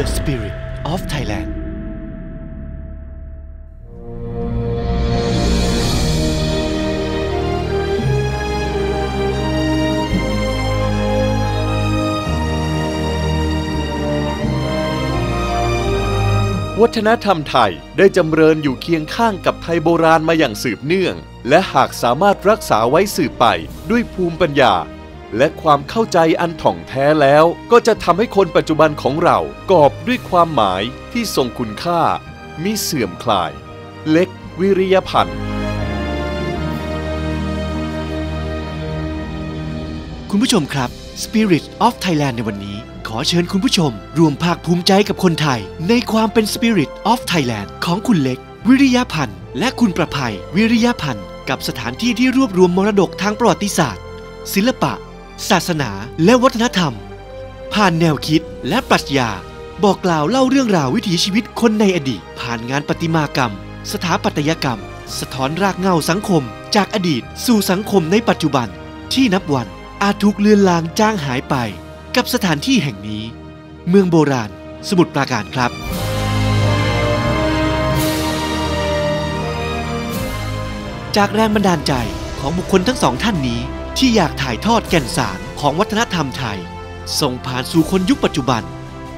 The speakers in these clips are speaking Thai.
The Spirit of Thailand วัฒนธรรมไทยได้จำเริญอยู่เคียงข้างกับไทยโบราณมาอย่างสืบเนื่อง และหากสามารถรักษาไว้สืบไปด้วยภูมิปัญญา และความเข้าใจอันถ่องแท้แล้ว ก็จะทำให้คนปัจจุบันของเรากอบด้วยความหมายที่ทรงคุณค่ามีเสื่อมคลาย เล็กวิริยพันธ์คุณผู้ชมครับ Spirit of Thailand ในวันนี้ ขอเชิญคุณผู้ชม รวมภาคภูมิใจกับคนไทย ในความเป็น Spirit of Thailand ของคุณเล็ก วิริยพันธ์และคุณประภัย วิริยพันธ์กับสถานที่ที่รวบรวมมรดกทางประวัติศาสตร์ ศิลปะ ศาสนาและวัฒนธรรม ผ่านแนวคิดและปรัชญา บอกกล่าวเล่าเรื่องราววิถีชีวิตคนในอดีต ผ่านงานประติมากรรม สถาปัตยกรรม สะท้อนรากเหง้าสังคม จากอดีตสู่สังคมในปัจจุบัน ที่นับวันอาจถูกเลือนลางจางหายไป กับสถานที่แห่งนี้ เมืองโบราณ สมุทรปราการครับจากแรงบันดาลใจของบุคคลทั้งสองท่านนี้ ที่อยากถ่ายทอดแก่นสารของวัฒนธรรมไทย ส่งผ่านสู่คนยุคปัจจุบัน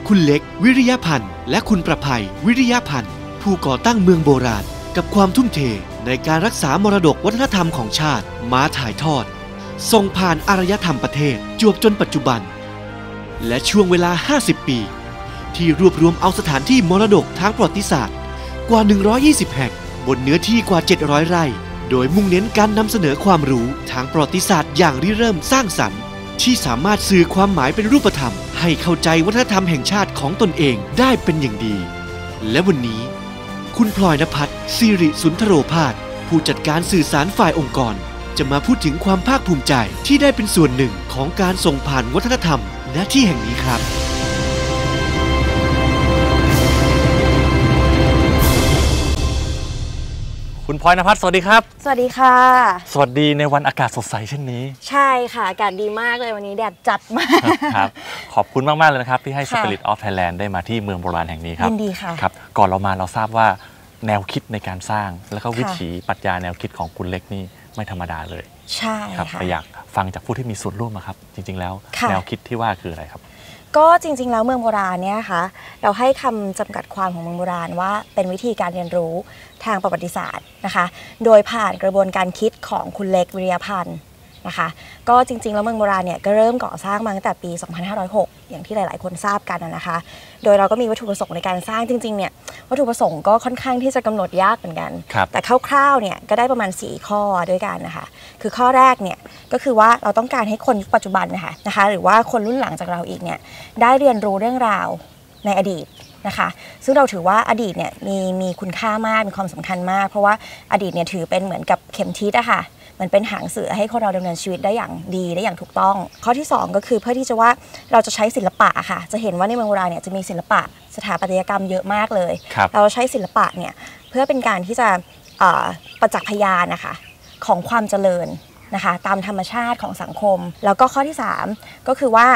คุณเล็ก วิริยพันธ์ และคุณประภัย วิริยพันธ์ ผู้ก่อตั้งเมืองโบราณ กับความทุ่มเทในการรักษามรดกวัฒนธรรมของชาติ มาถ่ายทอด ส่งผ่านอารยธรรมประเทศจวบจนปัจจุบัน และช่วงเวลา 50 ปี ที่รวบรวมเอาสถานที่มรดกทางประวัติศาสตร์ กว่า 120 แห่งบนเนื้อที่กว่า 700 ไร่ โดยมุ่งเน้นการนำเสนอความรู้ทางประวัติศาสตร์อย่างริเริ่มสร้างสรรค์ ที่สามารถสื่อความหมายเป็นรูปธรรม ให้เข้าใจวัฒนธรรมแห่งชาติของตนเองได้เป็นอย่างดี และวันนี้ คุณพลอยนภัสสิริสุนทโรพาสผู้จัดการสื่อสารฝ่ายองค์กร จะมาพูดถึงความภาคภูมิใจที่ได้เป็นส่วนหนึ่งของการส่งผ่านวัฒนธรรมณที่แห่งนี้ครับ คุณพลอยนภัสสวัสดีครับ สวัสดีค่ะ สวัสดีในวันอากาศสดใสเช่นนี้ ใช่ค่ะ อากาศดีมากเลยวันนี้แดดจัดมากครับขอบคุณมาก ๆ เลยนะครับ ที่ให้ค่ะ Spirit of Thailand ได้มาที่เมืองโบราณแห่งนี้ครับยินดีค่ะครับ ก่อนเรามาเราทราบว่าแนวคิดในการสร้าง แล้วก็ค่ะวิถีปรัชญาแนวคิดของคุณเล็กนี่ไม่ธรรมดาเลย ใช่ครับค่ะไปอยากฟังจากผู้ที่มีส่วนร่วมอะครับ จริง ๆ แล้วค่ะแนวคิดที่ว่าคืออะไรครับ ก็จริงๆ แล้วเมืองโบราณเนี่ยนะคะเราให้คำจำกัดความของเมืองโบราณว่าเป็นวิธีการเรียนรู้ทางประวัติศาสตร์นะคะ โดยผ่านกระบวนการคิดของคุณเล็กวิริยพันธ์นะคะก็จริงๆ แล้วเมืองโบราณเนี่ยก็เริ่มก่อสร้างมาตั้งแต่ปี 2506 อย่างที่หลายๆ คนทราบกันนะคะ โดยเราก็มีวัตถุประสงค์ในการสร้างจริงๆเนี่ยวัตถุประสงค์ก็ค่อนข้างที่จะกำหนดยากเหมือนกันครับแต่คร่าวๆเนี่ยก็ได้ประมาณ 4 ข้อด้วยกันนะคะ คือข้อแรกเนี่ยก็คือว่าเราต้องการให้คนยุคปัจจุบันนะคะนะคะ หรือว่าคนรุ่นหลังจากเราอีกเนี่ยได้เรียนรู้เรื่องราวในอดีตนะคะซึ่งเราถือว่าอดีตเนี่ยมีมีคุณค่ามากมีความสำคัญมาก เพราะว่าอดีตเนี่ยถือเป็นเหมือนกับเข็มทิศอะค่ะ มันเป็นหางเสือให้คนเราดำเนินชีวิตได้อย่างดีได้อย่างถูกต้อง ข้อที่ 2 ก็คือเพื่อที่จะว่าเราจะใช้ศิลปะอะค่ะ จะเห็นว่าในเมืองโบราณเนี่ยจะมีศิลปะสถาปัตยกรรมเยอะมากเลยครับเราใช้ศิลปะเนี่ยเพื่อเป็นการที่จะเอ่อประจักษ์พยานนะคะของความเจริญนะคะตามธรรมชาติของสังคม แล้วก็ข้อที่ 3 ก็คือว่า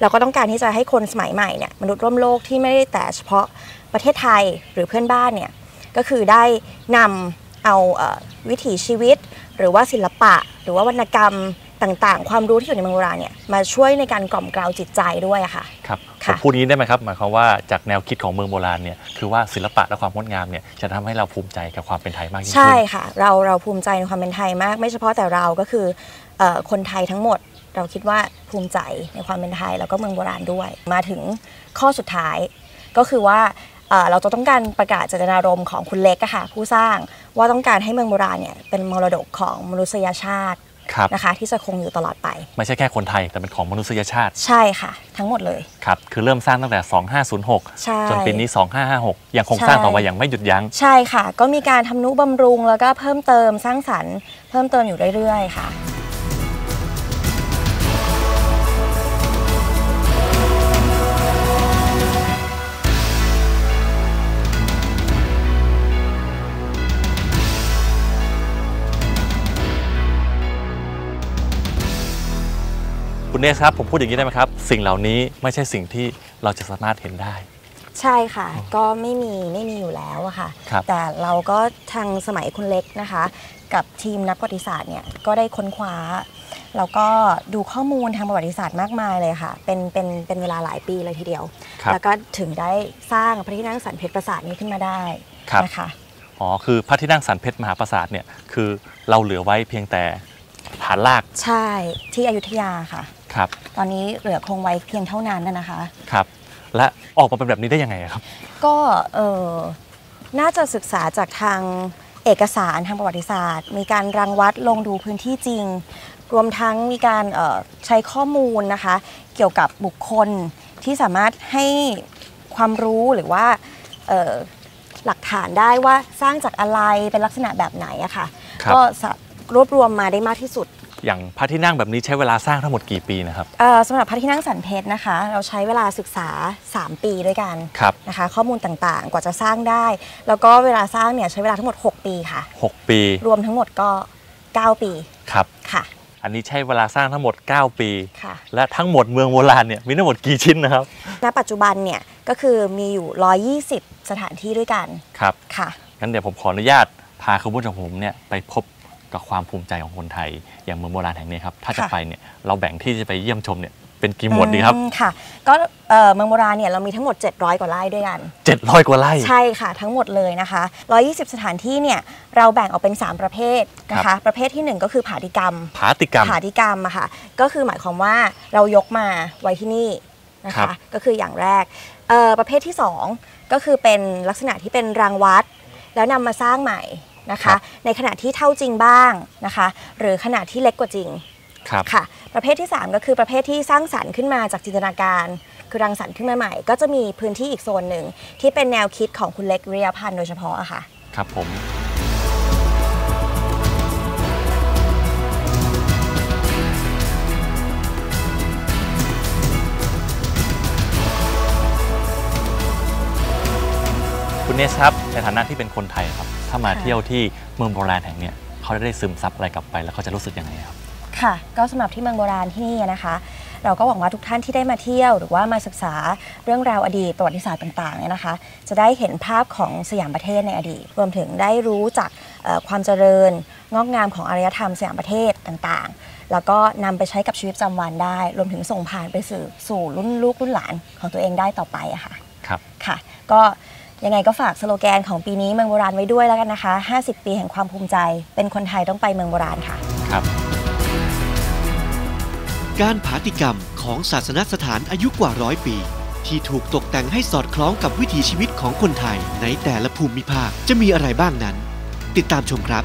เราก็ต้องการที่จะให้คนสมัยใหม่เนี่ยมนุษย์ร่วมโลกที่ไม่ได้แต่เฉพาะประเทศไทยหรือเพื่อนบ้านเนี่ยก็คือได้นำ เอาเอ่อวิถีชีวิต หรือว่าศิลปะ หรือว่าวรรณกรรมต่างๆ ความรู้ที่อยู่ในเมืองโบราณเนี่ยมาช่วยในการกล่อมเกลาจิตใจด้วยอะค่ะครับผค่ะมพูดนี้ได้ไหมครับหมายความว่าจากแนวคิดของเมืองโบราณเนี่ยคือว่าศิลปะและความงดงามเนี่ยจะทำให้เราภูมิใจกับความเป็นไทยมากยิ่งขึ้นใช่ค่ะ เราเราภูมิใจในความเป็นไทยมาก ไม่เฉพาะแต่เราก็คือเออคนไทยทั้งหมดเราคิดว่าภูมิใจในความเป็นไทยแล้วก็เมืองโบราณด้วย มาถึงข้อสุดท้ายก็คือว่า เอ่อเราจะต้องการประกาศเจตนารมณ์ของคุณเล็กอะค่ะผู้สร้างว่าต้องการให้เมืองโบราณเนี่ยเป็นมรดกของมนุษยชาติครับนะคะที่จะคงอยู่ตลอดไป ไม่ใช่แค่คนไทยแต่เป็นของมนุษยชาติ ใช่ค่ะ ทั้งหมดเลยครับคือเริ่มสร้างตั้งแต่ 2506ใช่จนปีนี้ 2556 ยังคงใช่สร้างต่อไปอย่างไม่หยุดยั้ง ใช่ค่ะ ก็มีการทำนุบำรุงแล้วก็เพิ่มเติมสร้างสรรค์เพิ่มเติมอยู่เรื่อยๆ ค่ะ คุณเนสครับ ผมพูดอย่างนี้ได้ไหมครับ สิ่งเหล่านี้ไม่ใช่สิ่งที่เราจะสามารถเห็นได้ ใช่ค่ะ ก็ไม่มีไม่มีอยู่แล้วอะค่ะ ครับ แต่เราก็ทางสมัยคุณเล็กนะคะ กับทีมนักประวัติศาสตร์เนี่ยก็ได้ค้นคว้า แล้วก็ดูข้อมูลทางประวัติศาสตร์มากมายเลยค่ะ เป็นเป็นเป็นเวลาหลายปีเลยทีเดียว ครับ แล้วก็ถึงได้สร้างพระที่นั่งสันเพชรปราสาทนี้ขึ้นมาได้ครับ นะคะ อ๋อ คือพระที่นั่งสันเพชรมหาปราสาทเนี่ย คือเราเหลือไว้เพียงแต่ฐานราก ใช่ที่อยุธยาค่ะครับตอนนี้เหลือคงไว้เพียงเท่านั้นนะนะคะ ครับ และออกมาเป็นแบบนี้ได้ยังไงอะครับ ก็เออน่าจะศึกษาจากทางเอกสารทางประวัติศาสตร์ มีการรังวัดลงดูพื้นที่จริง รวมทั้งมีการเอ่อใช้ข้อมูลนะคะ เกี่ยวกับบุคคลที่สามารถให้ความรู้หรือว่าเอ่อหลักฐานได้ว่าสร้างจากอะไรเป็นลักษณะแบบไหนอะค่ะครับก็สะรวบรวมมาได้มากที่สุด อย่างพระที่นั่งแบบนี้ใช้เวลาสร้างทั้งหมดกี่ปีนะครับเอ่อสำหรับพระที่นั่งสันเพชรนะคะ เราใช้เวลาศึกษา 3 ปีด้วยกันครับนะคะ ข้อมูลต่างๆ กว่าจะสร้างได้ แล้วก็เวลาสร้างเนี่ยใช้เวลาทั้งหมด 6 ปีค่ะ 6 ปี รวมทั้งหมดก็ 9 ปีครับค่ะ อันนี้ใช้เวลาสร้างทั้งหมด 9 ปีค่ะและทั้งหมดเมืองโบราณเนี่ยมีทั้งหมดกี่ชิ้นนะครับณปัจจุบันเนี่ยก็คือมีอยู่ 120 สถานที่ด้วยกันครับค่ะงั้นเดี๋ยวผมขออนุญาตพาคุณผู้ชมผมเนี่ยไปพบ กับความภูมิใจของคนไทย อย่างเมืองโบราณแห่งนี้ครับถ้าจะค่ะไปเนี่ยเราแบ่งที่จะไปเยี่ยมชมเนี่ยเป็นกี่หมวดดีครับอืมค่ะ ก็เอ่อเมืองโบราณเนี่ยเรามีทั้งหมด 700 กว่าไร่ด้วยกัน 700 กว่าไร่ใช่ค่ะ ทั้งหมดเลยนะคะ 120 สถานที่เนี่ยเราแบ่งออกเป็น 3 ประเภทนะครัคะบประเภทที่ 1 ก็คือผาติกรรมผาติกรรมผาติกรรมอะค่ะก็คือหมายความว่าเรายกมาไว้ที่นี่นะครัคะบก็คืออย่างแรกเอ่อประเภทที่ 2 ก็คือเป็นลักษณะที่เป็นรางวัด แล้วนำมาสร้างใหม่ นะคะในขณะที่เท่าจริงบ้างนะคะ หรือขนาดที่เล็กกว่าจริง ครับ ค่ะประเภทที่ 3 ก็คือประเภทที่สร้างสรรค์ขึ้นมาจากจินตนาการ คือรังสรรค์ขึ้นมาใหม่ ก็จะมีพื้นที่อีกโซนหนึ่ง ที่เป็นแนวคิดของคุณเล็กวิริยพันธ์โดยเฉพาะอะค่ะ ครับผม คุณเนสครับในฐานะที่เป็นคนไทยครับ ถ้ามาค่ะเที่ยวที่เมืองโบราณแห่งเนี้ยเขาจะได้ซึมซับอะไรกลับไปแล้วเขาจะรู้สึกยังไงครับค่ะ ก็สำหรับที่เมืองโบราณที่นี่นะคะ เราก็หวังว่าทุกท่านที่ได้มาเที่ยว หรือว่ามาศึกษาเรื่องราวอดีตประวัติศาสตร์ต่างๆเนี่ยนะคะ จะได้เห็นภาพของสยามประเทศในอดีต รวมถึงได้รู้จากเอ่อความเจริญงอกงามของอารยธรรมสยามประเทศต่างๆ แล้วก็นำไปใช้กับชีวิตประจำวันได้ รวมถึงส่งผ่านไปสู่สู่รุ่นลูกรุ่นหลานของตัวเองได้ต่อไปอะค่ะครับค่ะ ก็ ยังไงก็ฝากสโลแกนของปีนี้เมืองโบราณไว้ด้วยแล้วกันนะคะ 50 ปีแห่งความภูมิใจ เป็นคนไทยต้องไปเมืองโบราณค่ะ ครับ การผาติกรรมของศาสนสถานอายุกว่าร้อยปี ที่ถูกตกแต่งให้สอดคล้องกับวิถีชีวิตของคนไทย ในแต่ละภูมิภาคจะมีอะไรบ้างนั้น ติดตามชมครับ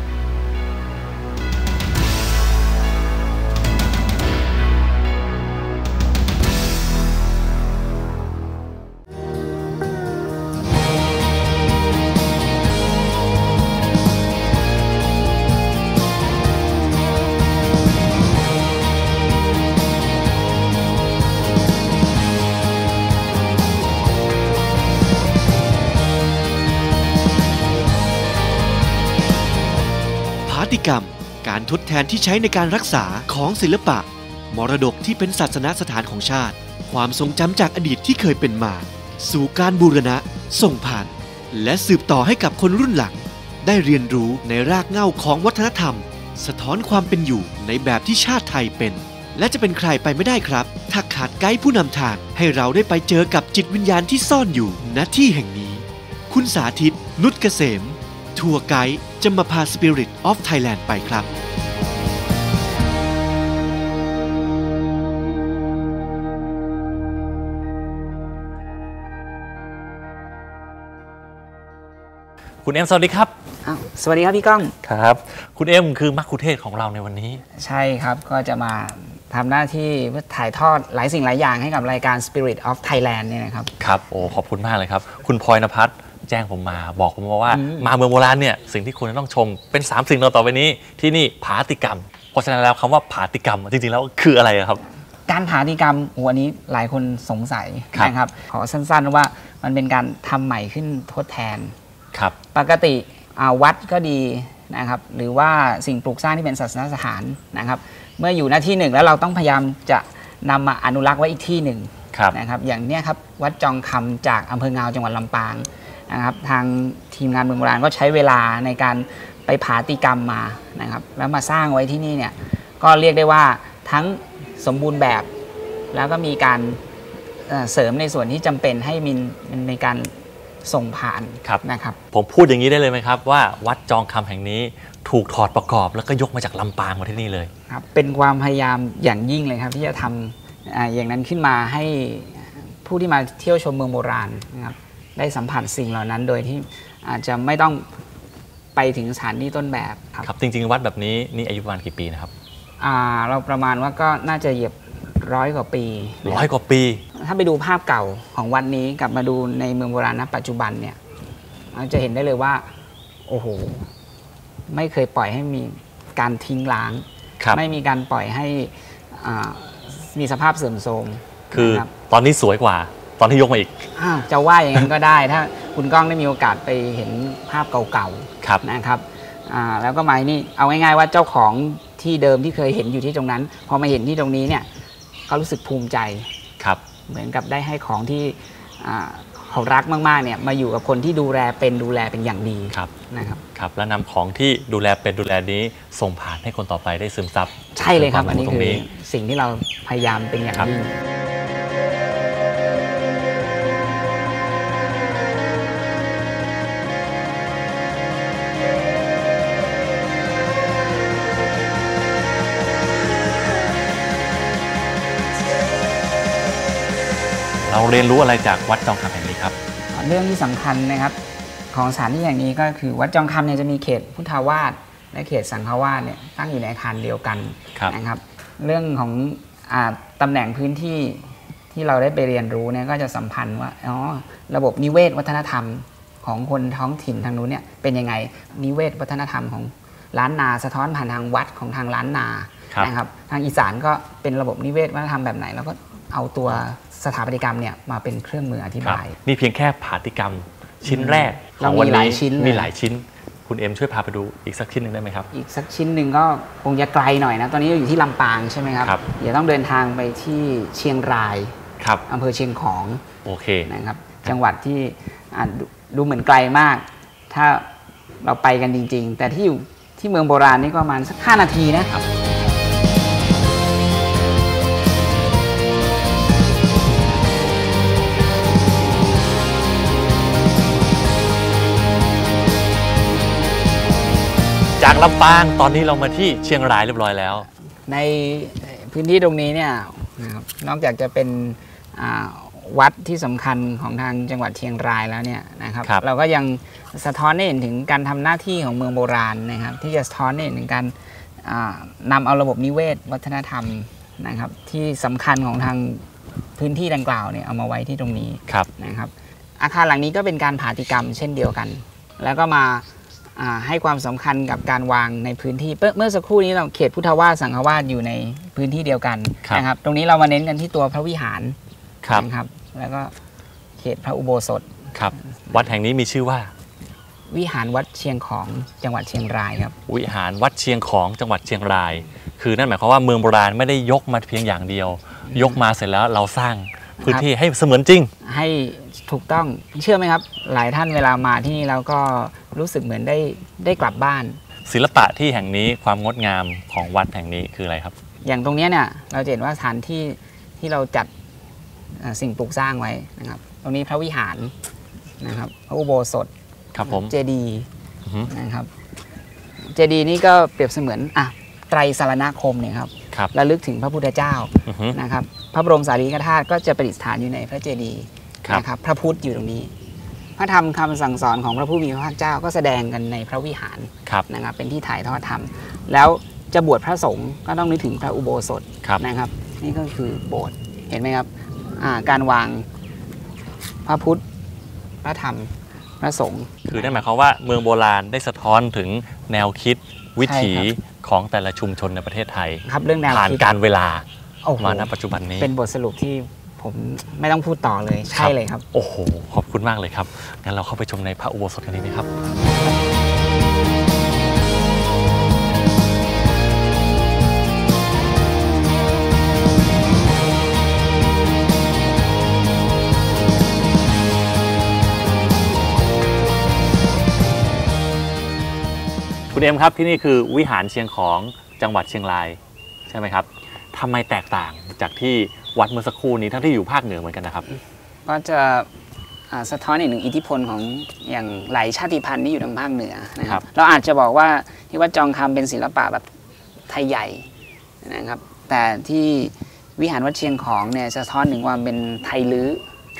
รรม การทดแทนที่ใช้ในการรักษาของศิลปะ มรดกที่เป็นศาสนสถานของชาติ ความทรงจำจากอดีตที่เคยเป็นมา สู่การบูรณะ ส่งผ่าน และสืบต่อให้กับคนรุ่นหลัง ได้เรียนรู้ในรากเหง้าของวัฒนธรรม สะท้อนความเป็นอยู่ในแบบที่ชาติไทยเป็น และจะเป็นใครไปไม่ได้ครับ ถ้าขาดไกด์ผู้นำทางให้เราได้ไปเจอกับจิตวิญญาณที่ซ่อนอยู่ณที่แห่งนี้ คุณสาธิตนุชเกษม ทัวร์ไกด์จะมาพา Spirit of Thailand ไปครับ คุณเอ็มสวัสดีครับ อ้าวสวัสดีครับพี่ก้อง ครับ คุณเอ็มคือมัคคุเทศก์ของเราในวันนี้ ใช่ครับก็จะมาทำหน้าที่เพื่อถ่ายทอดหลายสิ่งหลายอย่างให้กับรายการ Spirit of Thailand เนี่ยนะครับ ครับ โอ้ ขอบคุณมากเลยครับ คุณพลอยนภัส แจ้งผมมาบอกผมมาว่าอืมมาเมืองโบราณเนี่ยสิ่งที่คุณจะต้องชมเป็น3สิ่งต่อไปนี้ที่นี่ผาติกรรม เพราะฉะนั้นแล้วคำว่าผาติกรรมจริงๆแล้วคืออะไรอะครับ การผาติกรรมโอ้อันนี้หลายคนสงสัยครับนะครับขอสั้นๆว่ามันเป็นการทำใหม่ขึ้นทดแทนครับปกติอ่าวัดก็ดีนะครับหรือว่าสิ่งปลูกสร้างที่เป็นศาสนสถานนะครับ เมื่ออยู่หน้าที่หนึ่งแล้วเราต้องพยายามจะนำมาอนุรักษ์ไว้อีกที่หนึ่งครับนะครับอย่างเนี้ยครับวัดจองคำจากอำเภองาวจังหวัดลำปาง นะครับทางทีมงานเมืองโบราณก็ใช้เวลาในการไปผาติกรรมมานะครับแล้วมาสร้างไว้ที่นี่เนี่ยก็เรียกได้ว่าทั้งสมบูรณ์แบบแล้วก็มีการเอ่อเสริมในส่วนที่จำเป็นให้มีในการส่งผ่านครับนะครับ ผมพูดอย่างนี้ได้เลยไหมครับ ว่าวัดจองคำแห่งนี้ถูกถอดประกอบแล้วก็ยกมาจากลำปางมาที่นี่เลยครับเป็นความพยายามอย่างยิ่งเลยครับที่จะทำอ่าอย่างนั้นขึ้นมาให้ผู้ที่มาเที่ยวชมเมืองโบราณนะครับ ได้สัมผัสสิ่งเหล่านั้น โดยที่อาจจะไม่ต้องไปถึงสถานที่ต้นแบบครับครับ จริง ๆ วัดแบบนี้นี่อายุประมาณกี่ปีนะครับอ่าเราประมาณว่าก็น่าจะเหยียบร้อยกว่าปีนะร้อยกว่าปี ถ้าไปดูภาพเก่าของวัดนี้กลับมาดูในเมืองโบราณณปัจจุบันเนี่ยเราจะเห็นได้เลยว่า โอ้โห ไม่เคยปล่อยให้มีการทิ้งล้างครับไม่มีการปล่อยให้อ่ามีสภาพเสื่อมโทรมคือนะครับตอนนี้สวยกว่า ตอนที่ยกมาอีกอ้าวจะว่าอย่างนั้นก็ได้ ถ้าคุณก้องได้มีโอกาสไปเห็นภาพเก่าครับๆนะครับอ่าแล้วก็มาที่นี่เอาง่ายๆว่าเจ้าของที่เดิมที่เคยเห็นอยู่ที่ตรงนั้น พอมาเห็นที่ตรงนี้เนี่ยเขารู้สึกภูมิใจครับ เหมือนกับได้ให้ของที่อ่าเขารักมากๆเนี่ยมาอยู่กับคนที่ดูแลเป็นดูแลเป็นอย่างดีครับนะครับครับแล้วนำของที่ดูแลเป็นดูแลนี้ส่งผ่านให้คนต่อไปได้ซึมซับ ใช่เลยครับวามอันนี้ตรคืงอนี้สิ่งที่เราพยายามเป็นอย่างครับยิ่ง เราเรียนรู้อะไรจากวัดจองคำแห่งนี้ครับ เรื่องที่สำคัญนะครับของสถานที่แห่งนี้ก็คือวัดจองคำเนี่ยจะมีเขตพุทธาวาสและเขตสังฆวาสเนี่ยตั้งอยู่ในอาคารเดียวกันครับนะครับ เรื่องของอาตำแหน่งพื้นที่ที่เราได้ไปเรียนรู้เนี่ยก็จะสัมพันธ์ว่าอ๋อระบบนิเวศวัฒนธรรมของคนท้องถิ่นทางนู้นเนี่ยเป็นยังไงนิเวศวัฒนธรรมของล้านนาสะท้อนผ่านทางวัดของทางล้านนาครับนะครับ ทางอีสานก็เป็นระบบนิเวศวัฒนธรรมแบบไหน แล้วก็เอาตัว สถาปัตยกรรมเนี่ยมาเป็นเครื่องมืออธิครับบาย นี่เพียงแค่ผาติกรรมชิ้นแรกขเราองมีวันหลายนี้ชิ้นเลยมีหลายชิ้น คุณเอ็มช่วยพาไปดูอีกสักชิ้นหนึ่งได้ไหมครับ อีกสักชิ้นหนึ่งก็คงจะไกลหน่อยนะ ตอนนี้เราอยู่ที่ลำปางใช่ไหมครับครับเดี๋ยวต้องเดินทางไปที่เชียงรายครับอำเภอเชียงของโอเคนะครับ จังหวัดที่อะดูดูเหมือนไกลมาก ถ้าเราไปกันจริง ๆ แต่ที่อยู่ที่เมืองโบราณนี่ก็ประมาณสัก 5 นาทีนะครับ ลำปางตอนนี้เรามาที่เชียงรายเรียบร้อยแล้ว ในพื้นที่ตรงนี้เนี่ยนะครับนอกจากจะเป็นอ่าวัดที่สำคัญของทางจังหวัดเชียงรายแล้วเนี่ยนะครับครับเราก็ยังสะท้อนให้เห็นถึงการทำหน้าที่ของเมืองโบราณนะครับ ที่จะสะท้อนให้เห็นถึงการอ่านำเอาระบบนิเวศ วัฒนธรรมนะครับ ที่สำคัญของทางพื้นที่ดังกล่าวเนี่ยเอามาไว้ที่ตรงนี้ครับนะครับ อาคารหลังนี้ก็เป็นการผาติกรรมเช่นเดียวกัน แล้วก็มาอ่า ให้ความสำคัญกับการวางในพื้นที่เมื่อเมื่อสักครู่นี้เราเขตพุทธวาสสังฆวาสอยู่ในพื้นที่เดียวกันครับนะครับ ตรงนี้เรามาเน้นกันที่ตัวพระวิหารครับนะครับแล้วก็เขตพระอุโบสถครับ วัดแห่งนี้มีชื่อว่า วิหารวัดเชียงของจังหวัดเชียงรายครับ วิหารวัดเชียงของจังหวัดเชียงราย คือนั่นหมายความว่าเมืองโบราณไม่ได้ยกมาเพียงอย่างเดียว ยกมาเสร็จแล้วเราสร้างพื้นที่ให้เสมือนจริง ให้ถูกต้องเชื่อไหมครับ หลายท่านเวลามาที่นี่แล้วก็ รู้สึกเหมือนได้ได้กลับบ้าน ศิลปะที่แห่งนี้ความงดงามของวัดแห่งนี้คืออะไรครับ อย่างตรงเนี้ยเนี่ยเราจะเห็นว่าสถานที่ที่เราจัดเอ่อสิ่งปลูกสร้างไว้นะครับ ตรงนี้พระวิหารนะครับพระอุโบสถครับผมเจดีย์อือฮึนะครับ เจดีย์นี่ก็เปรียบเสมือนอะไตรสารณคมเนี่ยครับครับระลึกถึงพระพุทธเจ้าอือฮึนะครับ พระบรมสารีริกธาตุก็จะประดิษฐานอยู่ในพระเจดีย์ครับนะครับ พระพุทธอยู่ตรงนี้พ ระธรรมคำสั่งสอนของพระผู้มีพระภาคเจ้าก็แสดงกันในพระวิหารครับนะครับเป็นที่ถ่ายทอดธรรม แล้วจะบวชพระสงฆ์ก็ต้องนึกถึงพระอุโบสถครับนะครับ นี่ก็คือโบสถ์เห็นไหมครับอ่าการวางพระพุทธพระธรรมพระสงฆ์คือนั่นหมายความว่าเมืองโบราณได้สะท้อนถึงแนวคิดวิถีใช่ครัของแต่ละชุมชนในประเทศไทยครับเรื่องแนวผ่านคิดการเวลาโอ้โหมาณปัจจุบันนี้ เป็นบทสรุปที่ ผมไม่ต้องพูดต่อเลยใช่เลยครับ โอ้โห ขอบคุณมากเลยครับ งั้นเราเข้าไปชมในพระอุโบสถกันดีไหมครับ คุณเอ็มครับที่นี่คือวิหารเชียงของจังหวัดเชียงราย ใช่ไหมครับทำไมแตกต่างจากที่ วัดเมื่อสักครู่นี้ทั้งที่อยู่ภาคเหนือเหมือนกันนะครับ ก็จะอ่าสะท้อนอีกหนึ่งอิทธิพลของอย่างหลายชาติพันธุ์ที่อยู่ทางภาคเหนือนะคครัรับบเราอาจจะบอกว่าที่วัดจองคำเป็นศิลปะแบบไทยใหญ่นะครับ แต่ที่วิหารวัดเชียงของเนี่ยสะท้อนถึงความเป็นไทยลื้อ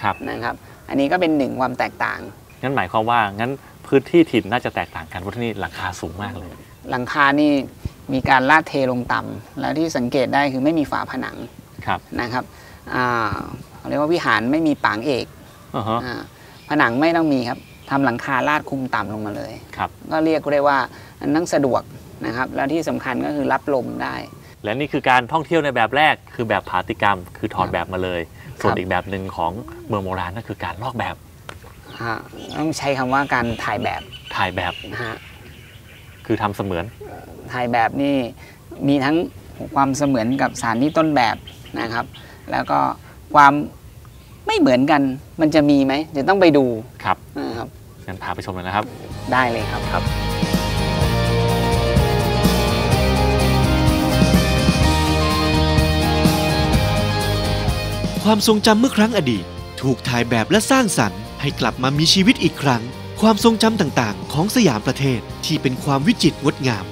ครับนะครับ อันนี้ก็เป็นหนึ่งความแตกต่างงั้นหมายความว่างั้นพื้นที่ถิ่นน่าจะแตกต่างกันเพราะที่นี่หลังคาสูงมากเลย หลังคานี่มีการลาดเทลงต่ำแล้วที่สังเกตได้คือไม่มีฝาผนัง ครับนะครับอ่าเขาเรียกว่าวิหารไม่มีปางเอกอ่าฮะอ่าผนังไม่ต้องมีครับทำหลังคาลาดคุมต่ำลงมาเลยครับก็เรียกได้ว่าอันนั่งสะดวกนะครับ แล้วที่สำคัญก็คือรับลมได้ และนี่คือการท่องเที่ยวในแบบแรกคือแบบผาติกรรม คือถอดแบบมาเลย ส่วนครับอีกแบบหนึ่งของเมืองโบราณนั่นคือการลอกแบบอ่าต้องใช้คำว่าการถ่ายแบบถ่ายแบบนะฮะคือทำเสมือนถ่ายแบบนี่มีทั้งความเสมือนกับสถานที่ต้นแบบ นะครับ แล้วก็ความไม่เหมือนกันมันจะมีไหมเดี๋ยวต้องไปดูครับนะครับงั้นพาไปชมเลยนะครับ ได้เลยครับครับ ความทรงจำเมื่อครั้งอดีต ถูกถ่ายแบบและสร้างสรรค์ให้กลับมามีชีวิตอีกครั้ง ความทรงจำต่างๆ ของสยามประเทศที่เป็นความวิจิตรงดงาม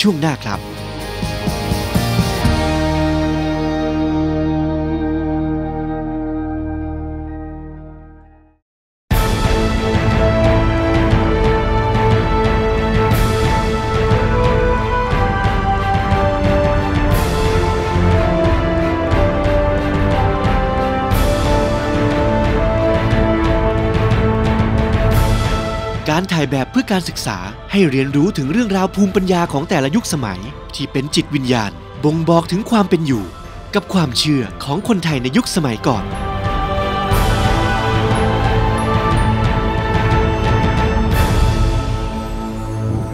ช่วงหน้าครับ การถ่ายแบบเพื่อการศึกษาให้เรียนรู้ถึงเรื่องราวภูมิปัญญาของแต่ละยุคสมัย ที่เป็นจิตวิญญาณ บ่งบอกถึงความเป็นอยู่ กับความเชื่อของคนไทยในยุคสมัยก่อน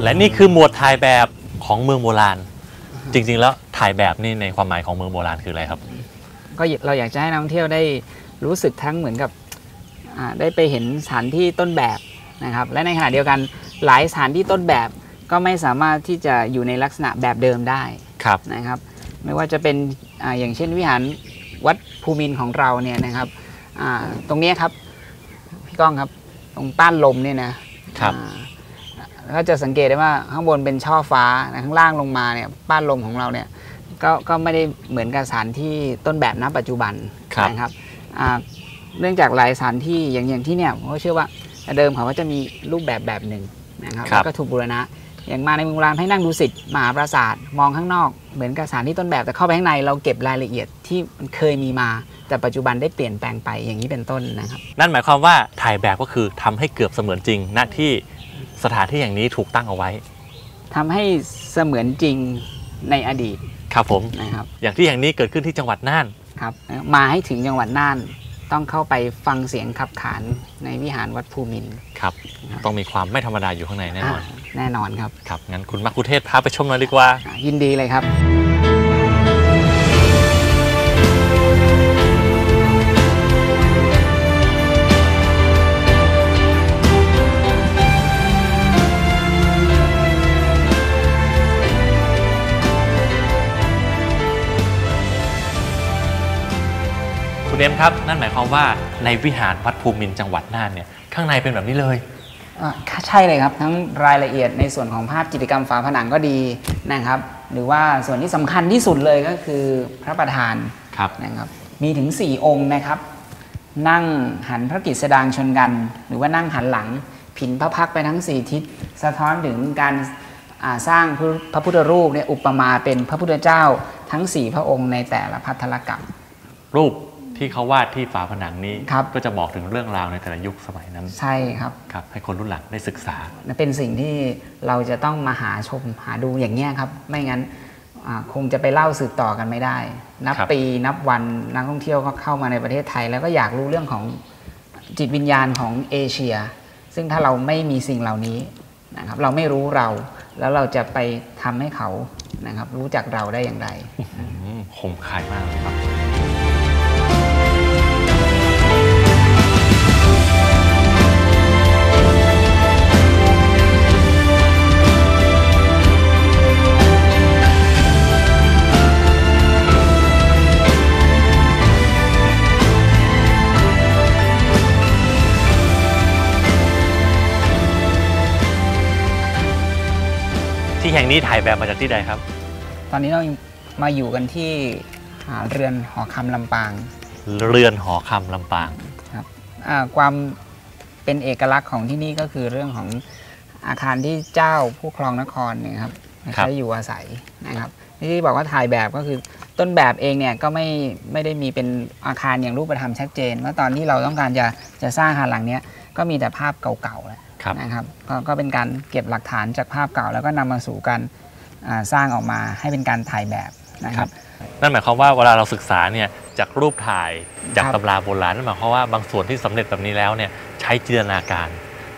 และนี่คือหมวดถ่ายแบบของเมืองโบราณ จริงๆ แล้วถ่ายแบบนี่ในความหมายของเมืองโบราณคืออะไรครับ ก็เราอยากจะให้นักท่องเที่ยวได้รู้สึกทั้งเหมือนกับอ่าได้ไปเห็นสถานที่ต้นแบบ นะครับและในขณะเดียวกันหลายสถานที่ต้นแบบก็ไม่สามารถที่จะอยู่ในลักษณะแบบเดิมได้ครับนะครับ ไม่ว่าจะเป็นอาอย่างเช่นวิหารวัดภูมินทร์ของเราเนี่ยนะครับอ่าตรงเนี้ยครับพี่ก้องครับตรงต้านลมเนี่ยนะครับอ่าก็จะสังเกตได้ว่าข้างบนเป็นช่อฟ้านะข้างล่างลงมาเนี่ยป้านลมของเราเนี่ยก็ก็ไม่ได้เหมือนกับสถานที่ต้นแบบณปัจจุบันครับนะครับอ่าเนื่องจากหลายสถานที่อย่างอย่างที่เนี่ยผมก็เชื่อว่าแต่ เดิมเขาก็จะมีรูปแบบแบบหนึ่งนะครับครับแล้วก็ถูกบูรณะ อย่างมาในเมืองโบราณให้นั่งดูสิทธิ์มหาปราสาทมองข้างนอก เหมือนกับสถานที่ต้นแบบแต่เข้าไปข้างในเราเก็บรายละเอียดที่มันเคยมีมา แต่ปัจจุบันได้เปลี่ยนแปลงไปอย่างนี้เป็นต้นนะครับ นั่นหมายความว่าถ่ายแบบก็คือทำให้เกือบเสมือนจริงณที่สถานที่อย่างนี้ถูกตั้งเอาไว้ทำให้เสมือนจริงในอดีตครับผมนะครับอย่างที่แห่งนี้เกิดขึ้นที่จังหวัดน่านครับมาให้ถึงจังหวัดน่าน ต้องเข้าไปฟังเสียงขับขานในวิหารวัดภูมินทร์ครับ ต้องมีความไม่ธรรมดาอยู่ข้างในแน่นอนอ่าแน่นอนครับ ครับ งั้นคุณมักคุเทศพาไปชมหน่อยดีกว่าอ่ายินดีเลยครับ คุณเอ็มครับ นั่นหมายความว่าในวิหารวัดภูมินทร์จังหวัดน่านเนี่ยข้างในเป็นแบบนี้เลยอ่าใช่เลยครับทั้งรายละเอียดในส่วนของภาพจิตรกรรมฝาผนังก็ดีนะครับ หรือว่าส่วนที่สำคัญที่สุดเลยก็คือพระประธานครับ นะครับมีถึง 4 องค์นะครับ นั่งหันพระกิจสดางชนกัน หรือว่านั่งหันหลัง ผินพระพักตร์ไปทั้ง 4 ทิศสะท้อนถึงการอ่าสร้างพระพุทธรูปเนี่ยอุปมาเป็นพระพุทธเจ้าทั้ง 4 พระองค์ในแต่ละพัทธลกรรม รูป ที่เขาวาดที่ฝาผนังนี้ครับ ก็จะบอกถึงเรื่องราวในแต่ละยุคสมัยนั้นใช่ครับครับให้คนรุ่นหลังได้ศึกษา เป็นสิ่งที่เราจะต้องมาหาชมหาดูอย่างเงี้ยครับ ไม่งั้นอ่าคงจะไปเล่าสืบต่อกันไม่ได้นับครับปีนับวันนักท่องเที่ยวก็เข้ามาในประเทศไทย แล้วก็อยากรู้เรื่องของจิตวิญญาณของเอเชีย ซึ่งถ้าเราไม่มีสิ่งเหล่านี้นะครับเราไม่รู้เราแล้วเราจะไปทำให้เขานะครับรู้จักเราได้อย่างไรอืมคมคายมากเลยครับ แห่งนี้ถ่ายแบบมาจากที่ใดครับ ตอนนี้เรามาอยู่กันที่อ่าเรือนหอคำลำปาง เรือนหอคำลำปางอ่าความเป็นเอกลักษณ์ของที่นี่ก็คือเรื่องของอาคารที่เจ้าผู้ครองนครเนี่ยครับครับใช้อยู่อาศัยนะครับที่บอกว่าถ่ายแบบก็คือต้นแบบเองเนี่ยก็ไม่ไม่ได้มีเป็นอาคารอย่างรูปธรรมชัดเจนว่าตอนที่เราต้องการจะจะสร้างอาคารหลังเนี้ยก็มีแต่ภาพเก่าๆแหละครับ นะครับกก็เป็นการเก็บหลักฐานจากภาพเก่า แล้วก็นำมาสู่การอ่าสร้างออกมาให้เป็นการถ่ายแบบนะครับนั่นหมายความว่าเวลาเราศึกษาเนี่ยจากรูปถ่ายจากครับตำราโบราณนั่นหมายความว่าบางส่วนที่สำเร็จแบบนี้แล้วเนี่ยใช้จินตนาการ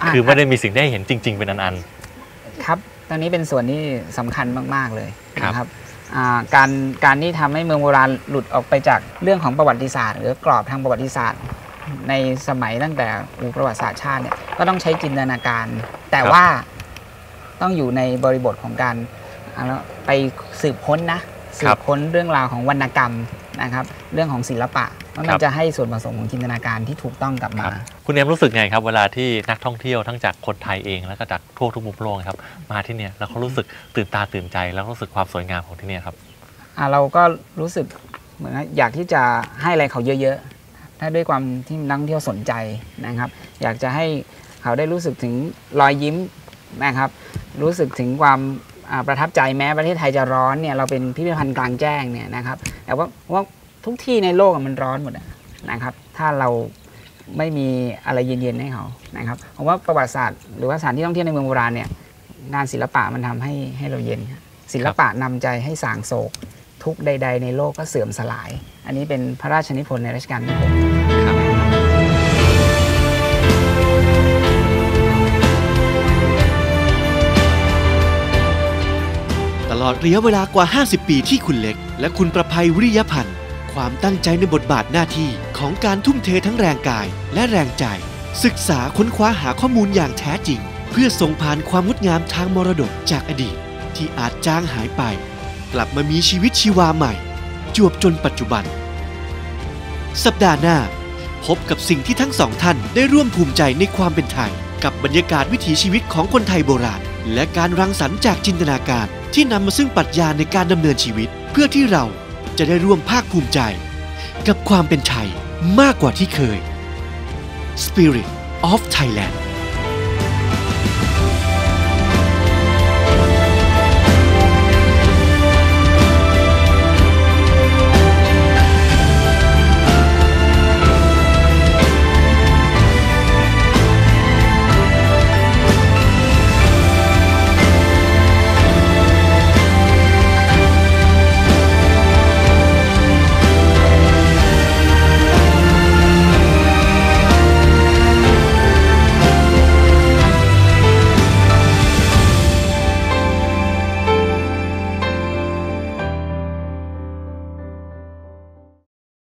อะคือไม่ได้มีสิ่งที่ให้เห็นจริง ๆ เป็นอันครับตอนนี้เป็นส่วนที่สำคัญมากๆเลยครับนะครับอ่าการการที่ทำให้เมืองโบราณหลุดออกไปจากเรื่องของประวัติศาสตร์ หรือกรอบทางประวัติศาสตร์ ในสมัยตั้งแต่อูประวัติศาสตร์ชาติเนี่ยก็ต้องใช้จินตนาการ แต่ว่าต้องอยู่ในบริบทของการอ่าไปสืบค้นนะสืบค้นเรื่องราวของวรรณกรรมนะครับ เรื่องของศิลปะเพราะมันจะให้ส่วนผสมของจินตนาการที่ถูกต้องกลับๆมาครับคุณเอ็มรู้สึกไงครับ เวลาที่นักท่องเที่ยวทั้งจากคนไทยเองแล้วก็จากทั่วทุกมุมโลกครับ มาที่เนี่ยแล้วเขารู้สึกตื่นตาตื่นใจ แล้วรู้สึกความสวยงามของที่เนี่ยครับอะเราก็รู้สึกเหมือนอยากที่จะให้อะไรเขาเยอะๆ ถ้าด้วยความที่นักท่องเที่ยวสนใจนะครับ อยากจะให้เขาได้รู้สึกถึงรอยยิ้มนะครับ รู้สึกถึงความประทับใจแม้ประเทศไทยจะร้อนเนี่ยเราเป็นพิพิธภัณฑ์กลางแจ้งเนี่ยนะครับแต่ว่าว่าทุกที่ในโลกมันร้อนหมดนะครับ ถ้าเราไม่มีอะไรเย็นๆให้เขานะครับผมว่าประวัติศาสตร์หรือว่าสถานที่ท่องเที่ยวในเมืองโบราณเนี่ยงานศิลปะมันทำให้ให้เราเย็นศิลปะนำใจให้สางโศก ทุกใด ๆ ในโลกก็เสื่อมสลาย อันนี้เป็นพระราชนิพนธ์ในรัชกาลที่หกตลอดระยะเวลากว่า 50 ปีที่คุณเล็ก และคุณประภัยวิริยพันธ์ ความตั้งใจในบทบาทหน้าที่ของการทุ่มเททั้งแรงกายและแรงใจ ศึกษาค้นคว้าหาข้อมูลอย่างแท้จริง เพื่อส่งผ่านความงดงามทางมรดกจากอดีต ที่อาจจางหายไป ลับมามีชีวิตชีวาใหม่ จวบจนปัจจุบัน สัปดาห์หน้า พบกับสิ่งที่ทั้งสองท่านได้ร่วมภูมิใจในความเป็นไทย กับบรรยากาศวิถีชีวิตของคนไทยโบราณ และการรังสรรค์จากจินตนาการ ที่นำมาซึ่งปรัชญาในการดำเนินชีวิต เพื่อที่เราจะได้ร่วมภาคภูมิใจ กับความเป็นไทยมากกว่าที่เคย Spirit of Thailand